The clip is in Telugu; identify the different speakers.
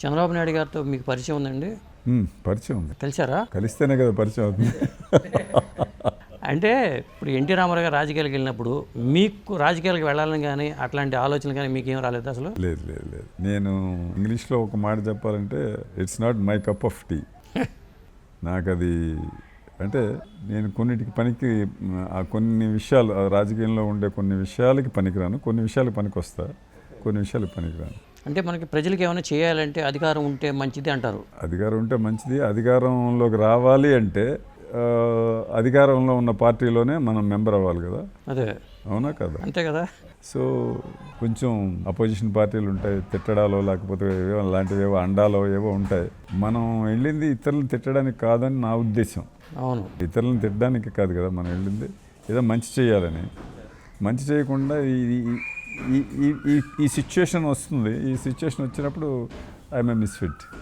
Speaker 1: చంద్రబాబు నాయుడు గారితో మీకు పరిచయం ఉందండి?
Speaker 2: పరిచయం ఉంది.
Speaker 1: కలిసారా
Speaker 2: కలిస్తేనే కదా పరిచయం అవుతుంది.
Speaker 1: అంటే ఇప్పుడు ఎన్టీ రామారావు గారు రాజకీయాలకు వెళ్ళినప్పుడు మీకు రాజకీయాలకు వెళ్ళాలని కానీ అట్లాంటి ఆలోచనలు కానీ మీకు ఏం రాలేదు అసలు?
Speaker 2: లేదు లేదు లేదు. నేను ఇంగ్లీష్లో ఒక మాట చెప్పాలంటే it's not my cup of tea నాకు అది అంటే నేను కొన్నిటికి పనికి ఆ కొన్ని విషయాలు రాజకీయంలో ఉండే కొన్ని విషయాలకి పనికిరాను కొన్ని విషయాలకు పనికి వస్తా కొన్ని విషయాలకు పనికిరాను.
Speaker 1: అంటే మనకి ప్రజలకు ఏమైనా చేయాలంటే అధికారం ఉంటే మంచిది అంటారు.
Speaker 2: అధికారం ఉంటే మంచిది. అధికారంలోకి రావాలి అంటే అధికారంలో ఉన్న పార్టీలోనే మనం మెంబర్ అవ్వాలి కదా.
Speaker 1: అదే.
Speaker 2: అవునా కదా?
Speaker 1: అంతే కదా.
Speaker 2: సో కొంచెం అపోజిషన్ పార్టీలు ఉంటాయి తిట్టడాలో లేకపోతే ఏవో అలాంటివి ఏవో అండాలో ఏవో ఉంటాయి. మనం వెళ్ళింది ఇతరులను తిట్టడానికి కాదని నా ఉద్దేశం.
Speaker 1: అవును.
Speaker 2: ఇతరులను తిట్టడానికి కాదు కదా మనం వెళ్ళింది. ఏదో మంచి చేయాలని. మంచి చేయకుండా ఈ ఈ- ఈ ఈ ఈ ఈ సిచ్యుయేషన్ వస్తుంది. ఈ సిచ్యుయేషన్ వచ్చినప్పుడు ఐఎమ్ మిస్ఫిట్